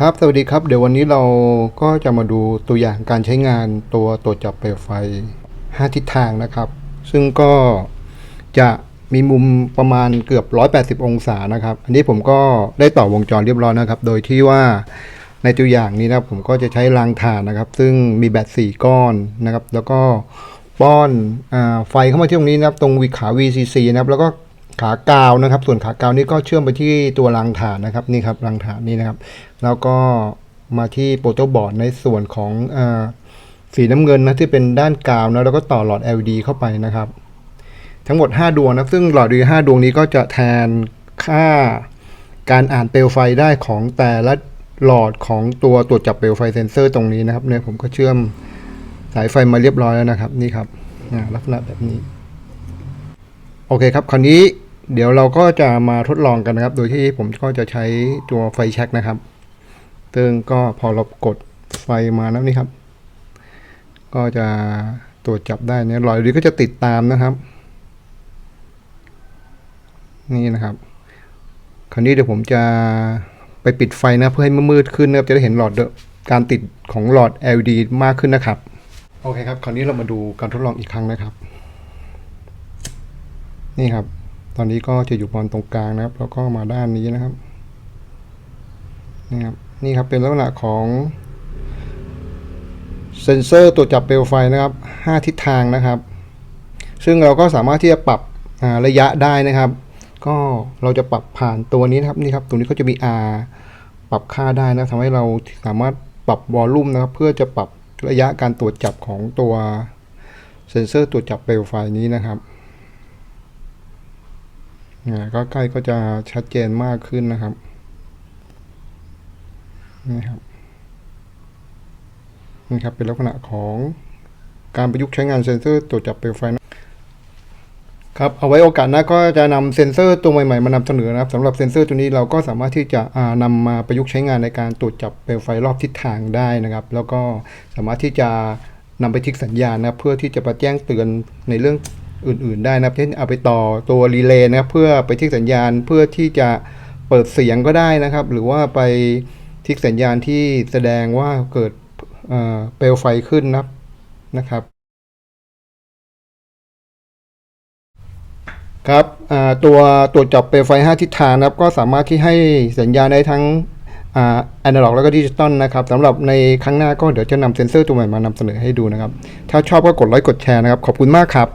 ครับ สวัสดีครับ เดี๋ยววันนี้เราก็จะมาดูตัวอย่างการใช้งานตัวตรวจจับเปลวไฟ 5 ทิศทางนะครับ ซึ่งก็จะมีมุมประมาณเกือบ 180 องศานะครับ อันนี้ผมก็ได้ต่อวงจรเรียบร้อยนะครับ โดยที่ว่าในตัวอย่างนี้นะผมก็จะใช้รางถ่านนะครับ ซึ่งมีแบต 4 ก้อนนะครับ แล้วก็ป้อนอไฟเข้ามาที่ตรงนี้นะครับ ตรงวิขา VCC นะครับ แล้วก็ ขากาวนะครับ ส่วนขากาวนี่ก็เชื่อมไปที่ตัวรางถ่านนะครับนี่ครับรางถ่านนี่นะครับ แล้วก็มาที่โปรโตบอร์ดในส่วนของอสีน้ำเงินนะที่เป็นด้านกาวนะแล้วก็ต่อหลอด LED เข้าไปนะครับ ทั้งหมด 5 ดวงนะซึ่งหลอด LED 5ดวงนี้ก็จะแทนค่าการอ่านเปลวไฟได้ของแต่ละหลอดของตัวตรวจจับเปลวไฟเซนเซอร์ตรงนี้นะครับเนี่ยผมก็เชื่อมสายไฟมาเรียบร้อยแล้วนะครับ นี่ครับอ่าลักษณะแบบนี้ โอเคครับ คราวนี้ เดี๋ยวเราก็จะมาทดลองกันนะครับ โดยที่ผมก็จะใช้ตัวไฟแช็กนะครับซึ่งก็พอเรากดไฟมาแล้วนี่ครับ ก็จะตรวจจับได้เนี่ยรอยนี้ก็จะติดตามนะครับ นี่นะครับ คราวนี้เดี๋ยวผมจะไปปิดไฟนะเพื่อให้มืดขึ้นนะครับจะได้เห็นหลอดการติดของหลอด LED มากขึ้นนะครับ โอเคครับ คราวนี้เรามาดูการทดลองอีกครั้งนะครับ นี่ครับ ตอนนี้ก็จะอยู่บอลตรงกลางนะครับ แล้วก็มาด้านนี้นะครับนี่ครับนี่ครับเป็นลักษณะของเซนเซอร์ตรวจับเปลวไฟนะครับ 5 ทิศทางนะครับ ซึ่งเราก็สามารถที่จะปรับระยะได้นะครับ ก็เราจะปรับผ่านตัวนี้นะครับนี่ครับตรงนี้ก็จะมี R ปรับค่าได้นะทำให้เราสามารถปรับวอลลุ่มนะครับ เพื่อจะปรับระยะการตรวจจับของตัวเซนเซอร์ตรวจจับเปลวไฟนี้นะครับ อ่าก็ใกล้ก็จะชัดเจนมากขึ้นนะครับนี่ครับนี่ครับเป็นลักษณะของการประยุกต์ใช้งานเซ็นเซอร์ตรวจจับเปลวไฟนะครับเอาไว้โอกาสหน้าก็จะนำเซ็นเซอร์ตัวใหม่ๆมานำเสนอนะครับสำหรับเซ็นเซอร์ตัวนี้เราก็สามารถที่จะอ่านำมาประยุกต์ใช้งานในการตรวจจับเปลวไฟรอบทิศทางได้นะครับ แล้วก็สามารถที่จะนำไปทิกสัญญาณนะเพื่อที่จะมาแจ้งเตือนในเรื่อง อื่น ๆ ได้นะครับ เช่นเอาไปต่อตัวรีเลย์นะครับเพื่อไปทิกสัญญาณเพื่อที่จะเปิดเสียงก็ได้นะครับ หรือว่าไปทิกสัญญาณที่แสดงว่าเกิดเอ่อเปลวไฟขึ้นนะนะครับครับตัวตรวจจับเปลวไฟ 5 ทิศทางนะครับ ก็สามารถที่ให้สัญญาณได้ทั้งแอนะล็อกแล้วก็ดิจิตอลนะครับสำหรับในครั้งหน้าก็เดี๋ยวจะนำเซ็นเซอร์ตัวใหม่มานำเสนอให้ดูนะครับ ถ้าชอบก็กดไลค์กดแชร์นะครับ ขอบคุณมากครับ